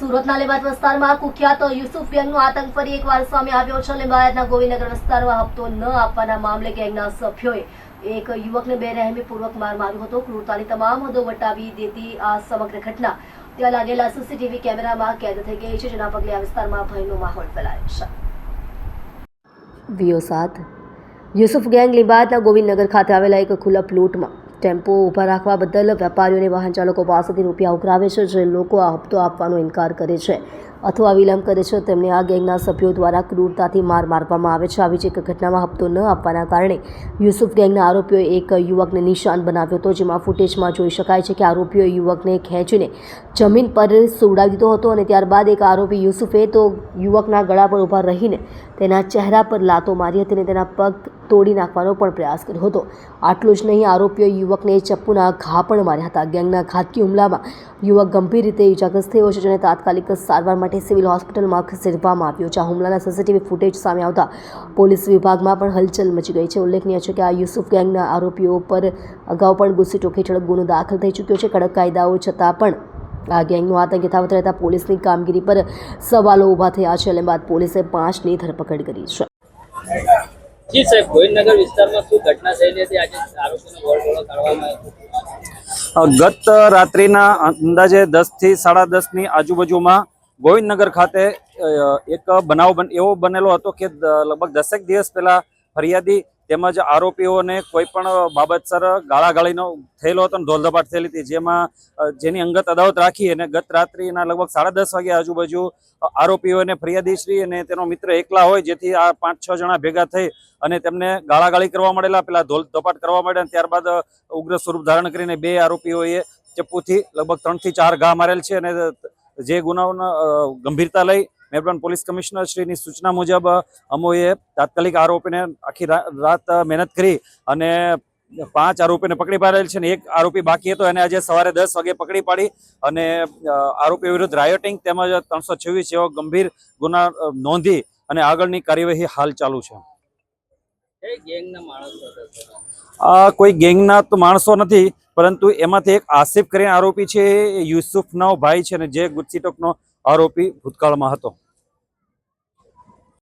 સુરતના લેબાદ વિસ્તારમાં કુખ્યાત યુસુફ ગેંગનો આતંક ફરી એકવાર સામે આવ્યો છે. લેબાદના ગોવિંદનગર વિસ્તારમાં હપ્તો ન આપવાના મામલે ગેંગના સભ્યોએ એક યુવકને બેરહેમીપૂર્વક માર માર્યો હતો. ક્રૂરતાની તમામ હદો વટાવી દેતી આ સમગ્ર ઘટના. ત્યાં લાગેલા સીસીટીવી કેમેરામાં કેદ થઈ ગઈ છે, જેના પગલે આ વિસ્તારમાં ભયનો માહોલ ફેલાયો છે. વીઓ સાત. યુસુફ ગેંગ લીંબાદના ગોવિંદનગર ખાતે આવેલા એક ખુલ્લા પ્લોટમાં ટેમ્પો ઊભા રાખવા બદલ વેપારીઓને વાહન ચાલકો પાસેથી રૂપિયા ઉઘરાવે છે, જે લોકો આ હપ્તો આપવાનો ઇનકાર કરે છે. અથવા વિલંબ કરે છે, તેમને આ ગેંગના સભ્યો દ્વારા ક્રૂરતાથી માર મારવામાં આવે છે. આવી જ એક ઘટનામાં હપ્તો ન આપવાના કારણે યુસુફ ગેંગના આરોપીઓએ એક યુવકને નિશાન બનાવ્યો હતો, જેમાં ફૂટેજમાં જોઈ શકાય છે કે આરોપીઓએ યુવકને ખેંચીને જમીન પર સુવડાવી દીધો હતો અને ત્યારબાદ એક આરોપી યુસુફે તો યુવકના ગળા પર ઊભા રહીને તેના ચહેરા પર લાતો મારી હતી અને તેના પગ તોડી નાખવાનો પણ પ્રયાસ કર્યો હતો. આટલું જ નહીં આરોપીઓ યુવકને ચપ્પુના ઘા પણ માર્યા હતા. ગેંગના ઘાતકી હુમલામાં યુવક ગંભીર રીતે ઇજાગ્રસ્ત થયો છે, જેને તાત્કાલિક સારવાર સિવિલ હોસ્પિટલમાં ખસેડવામાં આવ્યો છે આ હુમલાના સીસીટીવી ફૂટેજ સામે આવતા પોલીસ વિભાગમાં પણ હલચલ મચી ગઈ છે. ઉલ્લેખનીય છે કે આ યુસુફ ગેંગના આરોપીઓ પર અગાઉ પણ ગુસ્સી ટોક હેઠળ ગુનો દાખલ થઈ ચૂક્યો છે. કડક કાયદાઓ છતાં પણ આ ગેંગનો આતંક યથાવત રહેતા પોલીસની કામગીરી પર સવાલો ઊભા થયા છે. અને બાદ પોલીસે પાંચની ધરપકડ કરી છે. જી સાહેબ ગોવિંદનગર વિસ્તારમાં શું ઘટના થયેલી હતી? આજે આરોપીનો ગોળગોળો કરવામાં ગત રાત્રિના અંદાજે દસથી સાડા દસની આજુબાજુમાં ગોવિંદનગર ખાતે એક બનાવ બન- એવો બનેલો હતો કે લગભગ દસેક દિવસ પહેલા ફરિયાદી તેમજ આરોપીઓને કોઈ પણ બાબતસર ગાળાગાળીનો થયેલો હતો ધોલધપાટ થયેલી હતી, જેમાં જેની અંગત અદાવત રાખી અને ગત રાત્રિના લગભગ સાડા દસ વાગે આજુબાજુ આરોપીઓને ફરિયાદીશ્રી અને તેનો મિત્ર એકલા હોય, જેથી આ પાંચ છ જણા ભેગા થઈ અને તેમને ગાળાગાળી કરવા મળેલા, પેલા ધોલધપાટ કરવા મળ્યા ત્યારબાદ ઉગ્ર સ્વરૂપ ધારણ કરીને બે આરોપીઓએ ચપ્પુથી લગભગ ત્રણથી ચાર ઘા મારેલ છે અને જે ગુનાઓના ગંભીરતા લઈ મહેરબાન પોલીસ કમિશનર શ્રીની સૂચના મુજબ અમોએ તાત્કાલિક આરોપીને આખી રાત મહેનત કરી અને પાંચ આરોપીને પકડી પાડેલ છે અને એક આરોપી બાકી હતો. એને આજે સવારે દસ વાગે પકડી પાડી અને આરોપી વિરુદ્ધ રાયોટિંગ તેમજ ત્રણસો છવ્વીસ જેવો ગંભીર ગુના નોંધી અને આગળની કાર્યવાહી હાલ ચાલુ છે એ ગેંગના માણસો હતા સર. આ કોઈ ગેંગના તો માણસો નથી, પરંતુ એમાંથી એક આસિફ કરીને આરોપી છે, એ યુસુફનો ભાઈ છે જે જે ગુસ્સીટોકનો આરોપી ભૂતકાળમાં હતો.